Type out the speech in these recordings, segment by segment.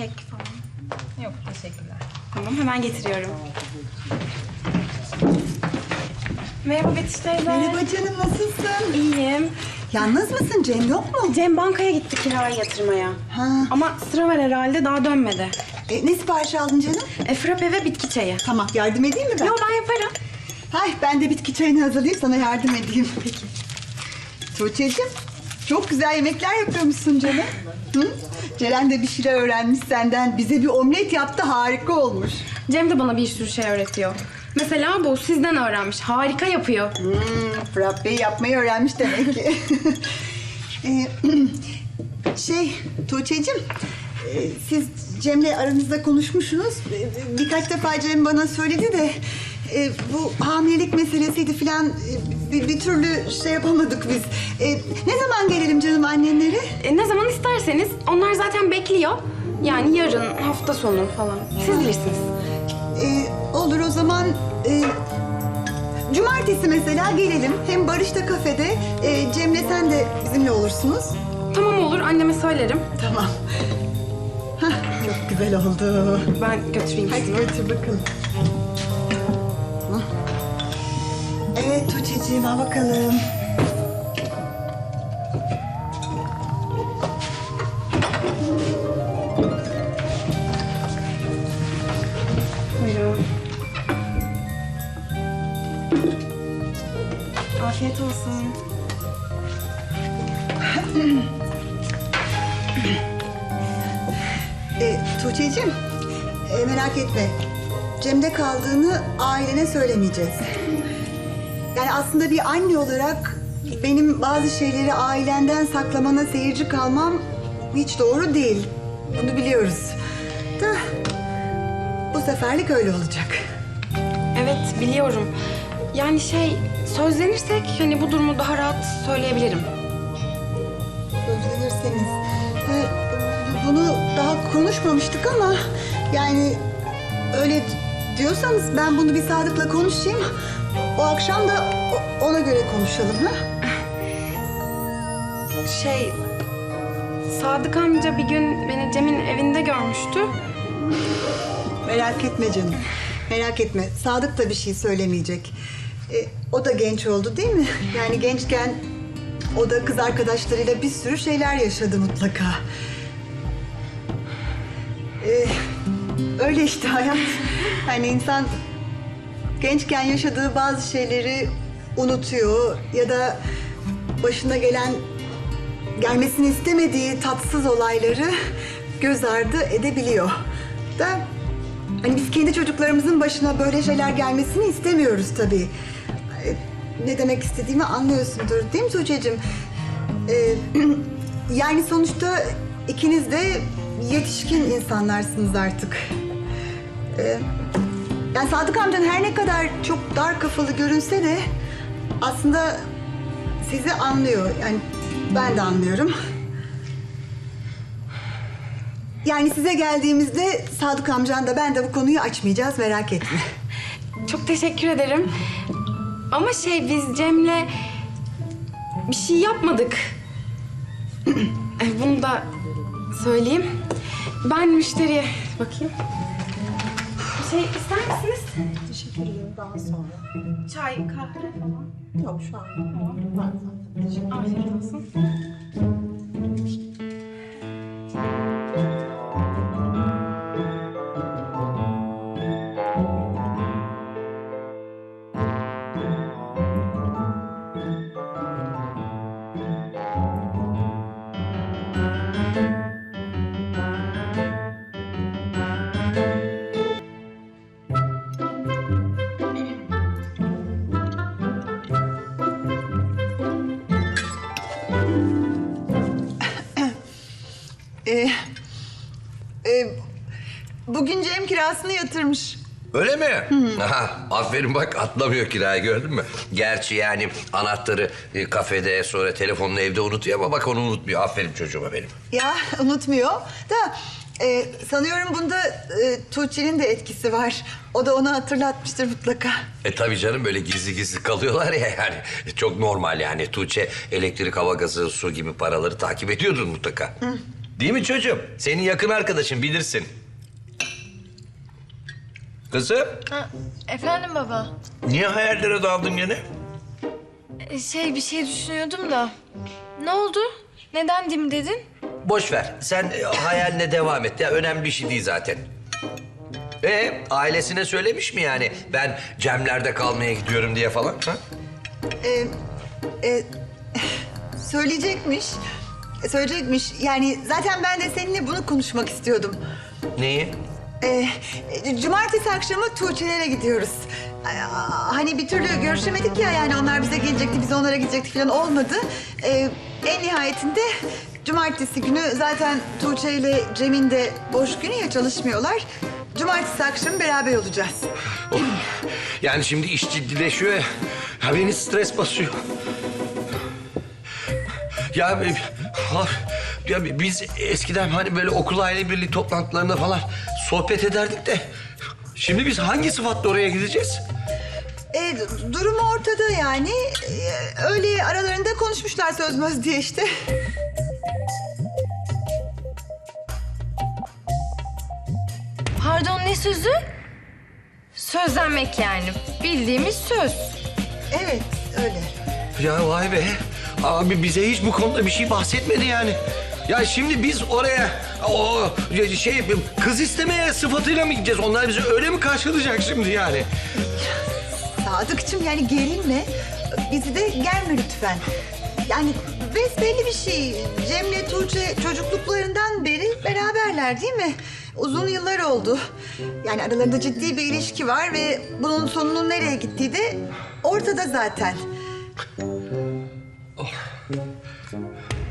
kek falan. Yok teşekkürler. Tamam hemen getiriyorum. Merhaba Betüş teyze. Merhaba canım nasılsın? İyiyim. Yalnız mısın Cem yok mu? Cem bankaya gitti kirayı yatırmaya. Ha. Ama sıra var herhalde daha dönmedi. E, ne sipariş aldın canım? E, frappe ve bitki çayı. Tamam yardım edeyim mi ben? Yo ben yaparım. Hay ben de bitki çayını hazırlayayım sana yardım edeyim. Peki. Tuğçe'cim çok güzel yemekler yapıyormuşsun canım. Hı? Ceren de bir şeyler öğrenmiş senden. Bize bir omlet yaptı harika olmuş. Cem de bana bir sürü şey öğretiyor. Mesela bu sizden öğrenmiş. Harika yapıyor. Hmm, frappeyi yapmayı öğrenmiş demek ki. Ee, şey Tuğçe'cim e, siz Cem'le aranızda konuşmuşsunuz. E, Birkaç defa Cem bana söyledi de e, bu hamilelik meselesiydi filan e, bir, bir türlü şey yapamadık biz. E, ne zaman gelelim canım annenlere? E, ne zaman isterseniz. Onlar zaten bekliyor. Yani yarın, hafta sonu falan. Siz bilirsiniz. E, olur o zaman e, cumartesi mesela gelelim. Hem Barış da kafede. E, Cem'le sen de bizimle olursunuz. Tamam olur, anneme söylerim. Tamam. Hah, çok güzel oldu. Ben götüreyim Hadi sizi. götür bakalım. Tuğçe'ciğim al bakalım. Buyurun. Afiyet olsun. E, Tuğçe'ciğim e, merak etme. Cem'de kaldığını ailene söylemeyeceğiz. Yani aslında bir anne olarak benim bazı şeyleri ailenden saklamana seyirci kalmam hiç doğru değil. Bunu biliyoruz. Da bu seferlik öyle olacak. Evet, biliyorum. Yani şey, sözlenirsek hani bu durumu daha rahat söyleyebilirim. Özlenirseniz. E, bunu daha konuşmamıştık ama yani öyle diyorsanız ben bunu bir Sadık'la konuşayım. O akşam da o- ona göre konuşalım ha? Şey, Sadık amca bir gün beni Cem'in evinde görmüştü. Merak etme canım. Merak etme. Sadık da bir şey söylemeyecek. E, o da genç oldu değil mi? Yani gençken o da kız arkadaşlarıyla bir sürü şeyler yaşadı mutlaka. E, öyle işte hayat. Hani insan gençken yaşadığı bazı şeyleri unutuyor ya da başına gelen gelmesini istemediği tatsız olayları göz ardı edebiliyor. Da hani biz kendi çocuklarımızın başına böyle şeyler gelmesini istemiyoruz tabii. Ee, Ne demek istediğimi anlıyorsundur değil mi Tuğçe'cim? Ee, yani sonuçta ikiniz de yetişkin insanlarsınız artık. Ee, yani Sadık amcan her ne kadar çok dar kafalı görünse de aslında sizi anlıyor. Yani ben de anlıyorum. Yani size geldiğimizde Sadık amcan da ben de bu konuyu açmayacağız merak etme. Çok teşekkür ederim. Ama şey, biz Cem'le bir şey yapmadık. Bunu da söyleyeyim. Ben müşteriye bakayım. Şey ister misiniz? Teşekkür ederim daha sonra. Çay, kahve falan. Yok şu an. Var zaten. Teşekkür Afiyet olsun. Bugün Cem kirasını yatırmış. Öyle mi? Aha, aferin bak atlamıyor kirayı gördün mü? Gerçi yani anahtarı e, kafede sonra telefonunu evde unutuyor ama bak onu unutmuyor. Aferin çocuğuma benim. Ya unutmuyor da e, sanıyorum bunda e, Tuğçe'nin de etkisi var. O da onu hatırlatmıştır mutlaka. E tabii canım böyle gizli gizli kalıyorlar ya yani. Çok normal yani. Tuğçe elektrik, hava gazı, su gibi paraları takip ediyordur mutlaka. Değil mi çocuğum? Senin yakın arkadaşın bilirsin. Kızım, Ha, efendim baba. niye hayallere daldın gene? Ee, Şey bir şey düşünüyordum da. Ne oldu? Neden dim dedin? Boş ver. Sen e, hayaline devam et. Ya önemli bir şey değil zaten. E ailesine söylemiş mi yani? Ben Cemler'de kalmaya gidiyorum diye falan. Ha? Ee, e, söyleyecekmiş. Söyleyecekmiş. Yani zaten ben de seninle bunu konuşmak istiyordum. Neyi? Ee, cumartesi akşamı Tuğçe'lere gidiyoruz. Aa, Hani bir türlü görüşemedik ya yani onlar bize gelecekti, biz onlara gidecektik falan olmadı. Ee, en nihayetinde cumartesi günü zaten Tuğçe ile Cem'in de boş günü ya çalışmıyorlar. Cumartesi akşamı beraber olacağız. Oh, Yani şimdi iş ciddileşiyor ya. beni stres basıyor. Ya, e, ya biz eskiden hani böyle okul aile birliği toplantılarında falan sohbet ederdik de... Şimdi biz hangi sıfatla oraya gideceğiz? D- durum ortada yani. Ee, öyle aralarında konuşmuşlar söz möz diye işte. Pardon ne sözü? Sözlenmek yani. Bildiğimiz söz. Evet, öyle. Ya vay be. Abi bize hiç bu konuda bir şey bahsetmedi yani. Ya şimdi biz oraya o şey kız istemeye sıfatıyla mı gideceğiz? Onlar bizi öyle mi karşılayacak şimdi yani? Sadıkçım yani gerilme. Bizi de gelme lütfen. Yani besbelli bir şey. Cem'le Tuğçe çocukluklarından beri beraberler değil mi? Uzun yıllar oldu. Yani aralarında ciddi bir ilişki var ve bunun sonunun nereye gittiği de ortada zaten.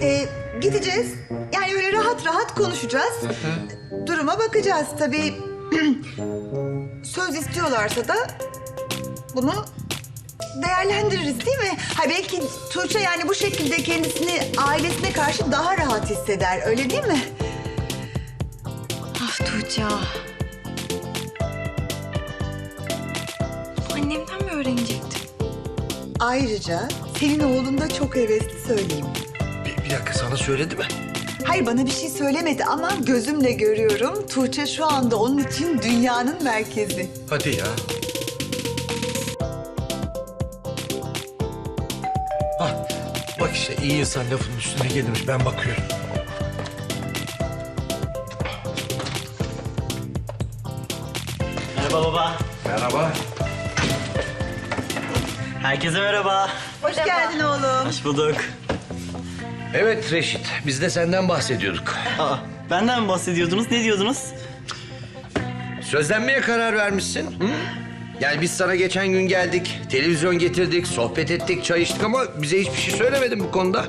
Ee, gideceğiz. Yani öyle rahat rahat konuşacağız. Duruma bakacağız tabii. Söz istiyorlarsa da bunu değerlendiririz değil mi? Ha belki Tuğçe yani bu şekilde kendisini ailesine karşı daha rahat hisseder. Öyle değil mi? Ah Tuğçe. ah. Annemden mi öğrenecektim? Ayrıca senin oğlun da çok hevesli söyleyeyim. Bir, dakika sana söyledi mi? Hayır bana bir şey söylemedi ama gözümle görüyorum. Tuğçe şu anda onun için dünyanın merkezi. Hadi ya. Hah, bak işte iyi insan lafının üstüne gelirmiş. Ben bakıyorum. Merhaba baba. Merhaba. Herkese merhaba. Hoş geldin oğlum. Hoş bulduk. Evet Reşit, biz de senden bahsediyorduk. Aa, benden mi bahsediyordunuz? Ne diyordunuz? Sözlenmeye karar vermişsin. Hı? Yani biz sana geçen gün geldik, televizyon getirdik, sohbet ettik, çay içtik ama bize hiçbir şey söylemedin bu konuda.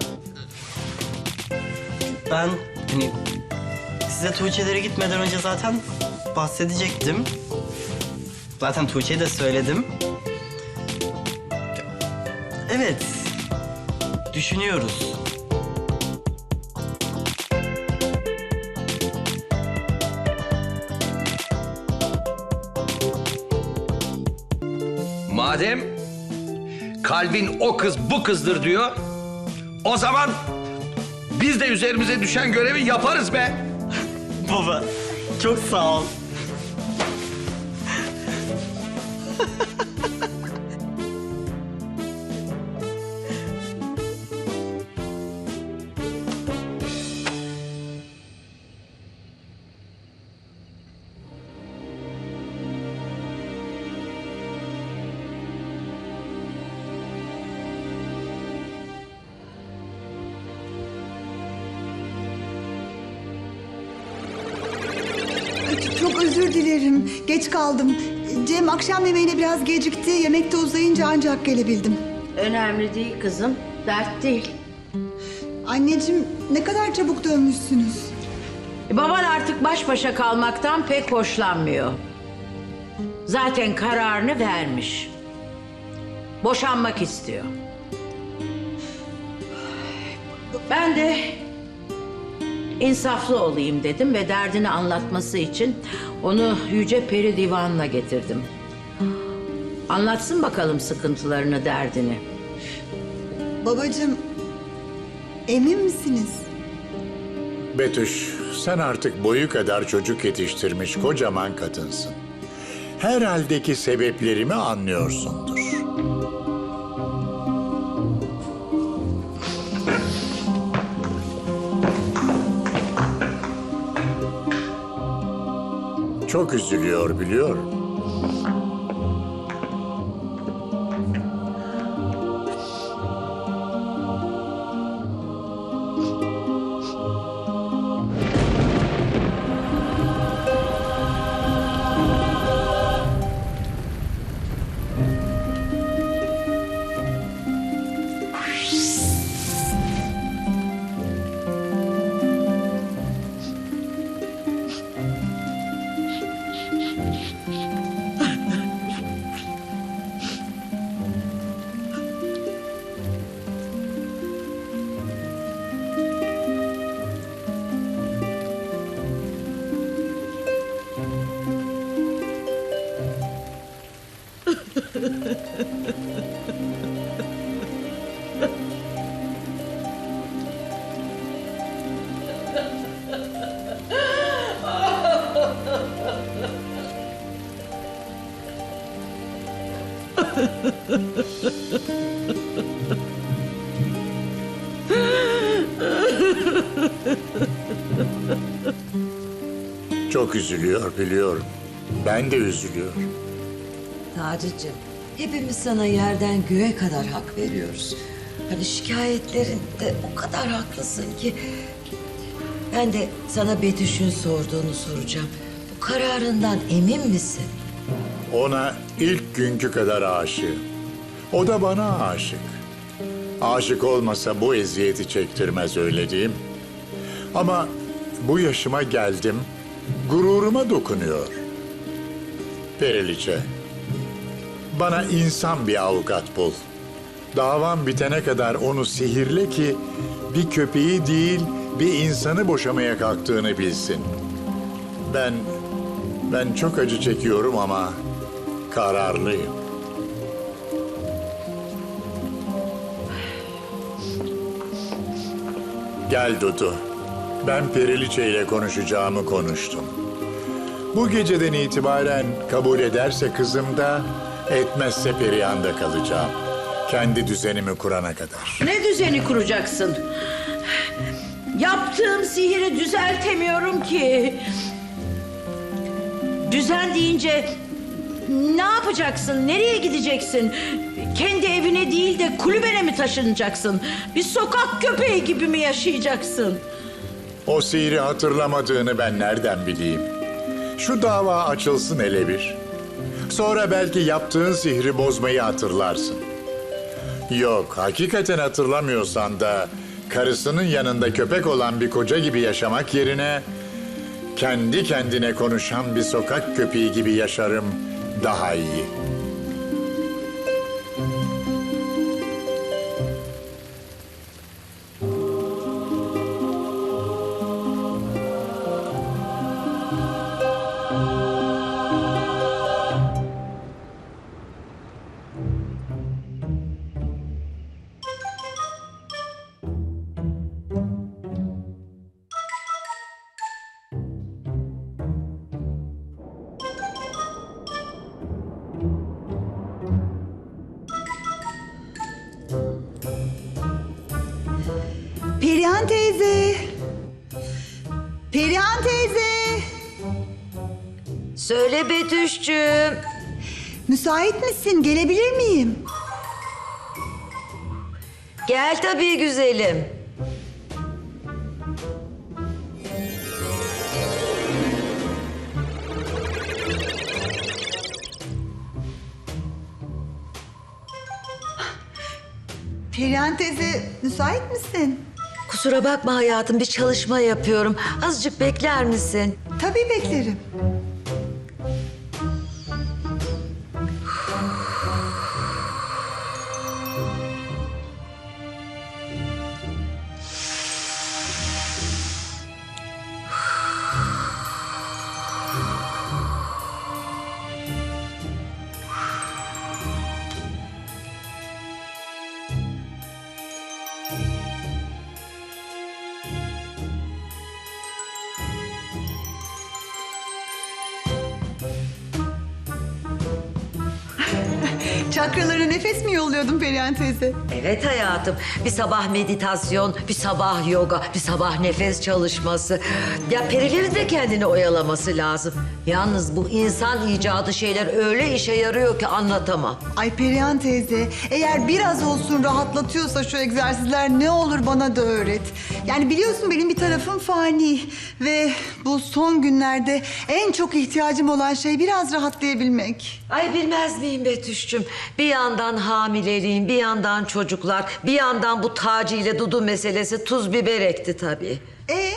Ben hani size Tuğçe'lere gitmeden önce zaten bahsedecektim. Zaten Tuğçe'ye de söyledim. Evet. Düşünüyoruz. Madem kalbin o kız bu kızdır diyor, o zaman biz de üzerimize düşen görevi yaparız be. Baba çok sağ ol. Geç kaldım. Cem akşam yemeğine biraz gecikti. Yemekte uzayınca ancak gelebildim. Önemli değil kızım. Dert değil. Anneciğim ne kadar çabuk dönmüşsünüz. E, Baban artık baş başa kalmaktan pek hoşlanmıyor. Zaten kararını vermiş. Boşanmak istiyor. Ben de insaflı olayım dedim ve derdini anlatması için onu Yüce Peri Divanı'na getirdim. Anlatsın bakalım sıkıntılarını, derdini. Babacığım emin misiniz? Betüş, sen artık boyu kadar çocuk yetiştirmiş kocaman kadınsın. Herhaldeki sebeplerimi anlıyorsundur. Çok üzülüyor biliyorum. Çok üzülüyor biliyorum. Ben de üzülüyorum. Taci'cim, hepimiz sana yerden göğe kadar hak veriyoruz. Hani şikayetlerinde o kadar haklısın ki... Ben de sana Betüş'ün sorduğunu soracağım. Bu kararından emin misin? Ona ilk günkü kadar aşığım. O da bana aşık. Aşık olmasa bu eziyeti çektirmez öyle diyeyim. Ama bu yaşıma geldim, gururuma dokunuyor. Periliçe, bana insan bir avukat bul. Davam bitene kadar onu sihirle ki bir köpeği değil bir insanı boşamaya kalktığını bilsin. Ben ben çok acı çekiyorum ama kararlıyım. Gel Dudu. Ben Periliçe ile konuşacağımı konuştum. Bu geceden itibaren kabul ederse kızım da, etmezse Perihan'da kalacağım. Kendi düzenimi kurana kadar. Ne düzeni kuracaksın? Yaptığım sihiri düzeltemiyorum ki. Düzen deyince ne yapacaksın? Nereye gideceksin? Kendi evine değil de kulübene mi taşınacaksın? Bir sokak köpeği gibi mi yaşayacaksın? O sihri hatırlamadığını ben nereden bileyim? Şu dava açılsın hele bir. Sonra belki yaptığın sihri bozmayı hatırlarsın. Yok, hakikaten hatırlamıyorsan da karısının yanında köpek olan bir koca gibi yaşamak yerine kendi kendine konuşan bir sokak köpeği gibi yaşarım daha iyi. Söyle Betüş'cüğüm. Müsait misin? Gelebilir miyim? Gel tabii güzelim. Perihan teyze müsait misin? Kusura bakma hayatım bir çalışma yapıyorum. Azıcık bekler misin? Tabii beklerim. Çakralara nefes mi yolluyordun Perihan teyze? Evet hayatım. Bir sabah meditasyon, bir sabah yoga, bir sabah nefes çalışması. Ya perilerin de kendini oyalaması lazım. Yalnız bu insan icadı şeyler öyle işe yarıyor ki anlatamam. Ay Perihan teyze, eğer biraz olsun rahatlatıyorsa şu egzersizler ne olur bana da öğret. Yani biliyorsun benim bir tarafım fani ve bu son günlerde en çok ihtiyacım olan şey biraz rahatlayabilmek. Ay bilmez miyim Betüş'cüm? Bir yandan hamileliğin, bir yandan çocuklar, bir yandan bu Taci ile Dudu meselesi tuz biber ekti tabii. E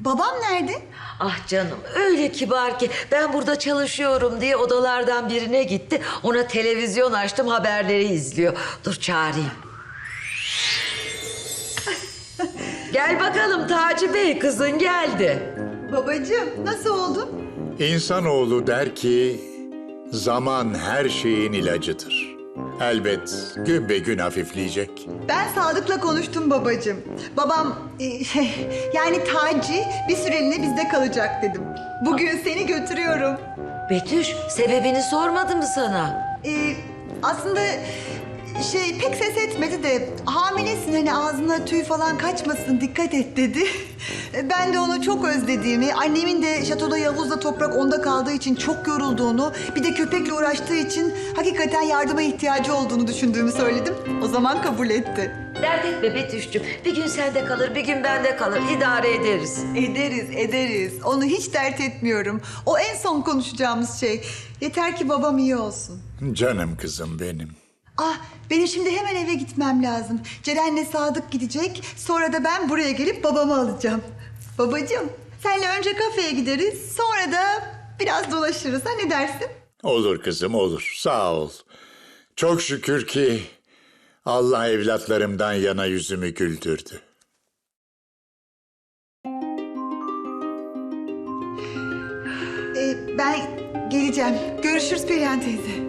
babam nerede? Ah canım öyle kibar ki ben burada çalışıyorum diye odalardan birine gitti. Ona televizyon açtım haberleri izliyor. Dur çağırayım. Gel bakalım Taci Bey kızın geldi. Babacığım nasıl oldun? İnsanoğlu der ki zaman her şeyin ilacıdır. Elbet gün be gün hafifleyecek. Ben Sadık'la konuştum babacığım. Babam e, şey yani Taci bir süreliğine bizde kalacak dedim. Bugün seni götürüyorum. Betüş sebebini sormadı mı sana? Ee, aslında şey pek ses etmedi de hamilesin hani ağzına tüy falan kaçmasın dikkat et dedi. Ben de onu çok özlediğimi, annemin de şatoda Yavuz'la toprak onda kaldığı için çok yorulduğunu, bir de köpekle uğraştığı için hakikaten yardıma ihtiyacı olduğunu düşündüğümü söyledim. O zaman kabul etti. Dert etme Betüş'cüm. Bir gün sende kalır, bir gün bende kalır. İdare ederiz. Ederiz, ederiz. Onu hiç dert etmiyorum. O en son konuşacağımız şey. Yeter ki babam iyi olsun. Canım kızım benim. Ah benim şimdi hemen eve gitmem lazım. Ceren'le Sadık gidecek. Sonra da ben buraya gelip babamı alacağım. Babacığım senle önce kafeye gideriz. Sonra da biraz dolaşırız. Ha ne dersin? Olur kızım olur. Sağ ol. Çok şükür ki Allah evlatlarımdan yana yüzümü güldürdü. Ee, ben geleceğim. Görüşürüz Perihan teyze.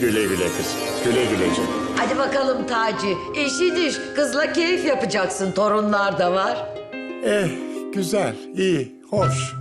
Güle güle kızım. Güle güle canım. Hadi bakalım Taci. İşin iş. Kızla keyif yapacaksın. Torunlar da var. Eh güzel, iyi, hoş.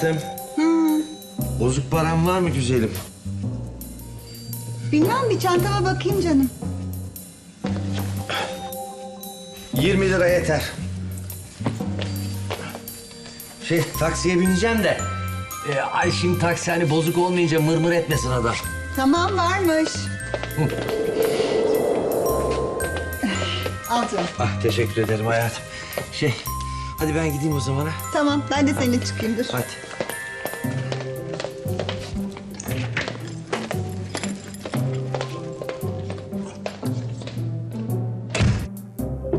Hayatım. Bozuk param var mı güzelim? Bilmem bir çantama bakayım canım. 20 lira yeter. Şey taksiye bineceğim de. E, ay şimdi taksi hani bozuk olmayınca mırmır etmesin adam. Tamam varmış. Al canım. Ah teşekkür ederim hayatım. Şey hadi ben gideyim o zaman ha. Tamam ben de seninle çıkayım dur. Hadi.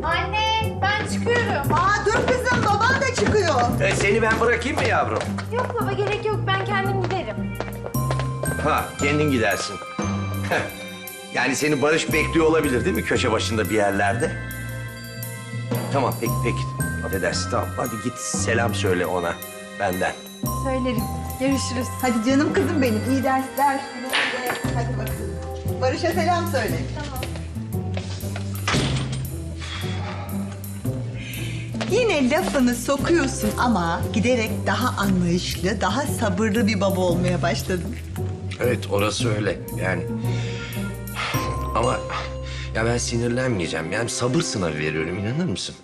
Anne ben çıkıyorum. Aa dur kızım baban da çıkıyor. E, seni ben bırakayım mı yavrum? Yok baba gerek yok ben kendim giderim. Ha kendin gidersin. Heh. yani seni Barış bekliyor olabilir değil mi köşe başında bir yerlerde? Tamam peki peki. Affedersin tamam hadi git selam söyle ona benden. Söylerim. Görüşürüz. Hadi canım kızım benim iyi dersler. Hadi bakalım. Barış'a selam söyle. Yine lafını sokuyorsun ama giderek daha anlayışlı, daha sabırlı bir baba olmaya başladın. Evet orası öyle yani. Ama ya ben sinirlenmeyeceğim. Yani sabır sınavı veriyorum inanır mısın?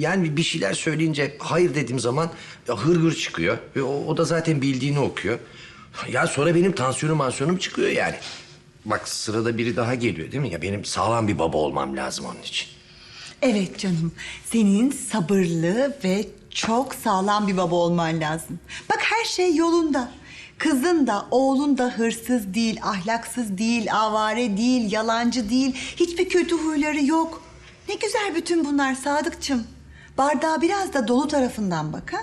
Yani bir şeyler söyleyince hayır dediğim zaman ya hırgür çıkıyor. Ve o, o da zaten bildiğini okuyor. Ya sonra benim tansiyonum mansiyonum çıkıyor yani. Bak sırada biri daha geliyor değil mi? Ya benim sağlam bir baba olmam lazım onun için. Evet canım, senin sabırlı ve çok sağlam bir baba olman lazım. Bak her şey yolunda. Kızın da oğlun da hırsız değil, ahlaksız değil, avare değil, yalancı değil. Hiçbir kötü huyları yok. Ne güzel bütün bunlar Sadıkçım. Bardağı biraz da dolu tarafından bak ha.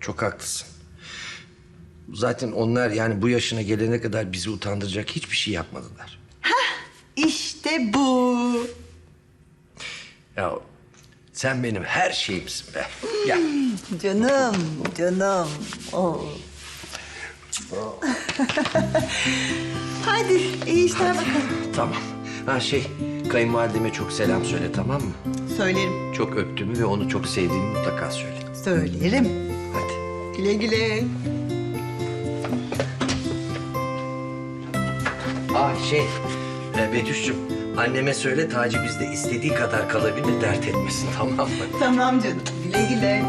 Çok haklısın. Zaten onlar yani bu yaşına gelene kadar bizi utandıracak hiçbir şey yapmadılar. İşte bu. Ya sen benim her şeyimsin be. Gel. Canım, canım. Oo. Hadi iyi işler bakalım. Tamam. Ha şey, kayınvalideme çok selam söyle tamam mı? Söylerim, Çok öptüğümü ve onu çok sevdiğimi mutlaka söyle. söylerim. Hadi. Güle güle. Ah şey, e, Betüş'cüm anneme söyle Taci bizde istediği kadar kalabilir dert etmesin tamam mı? Tamam canım. Güle güle.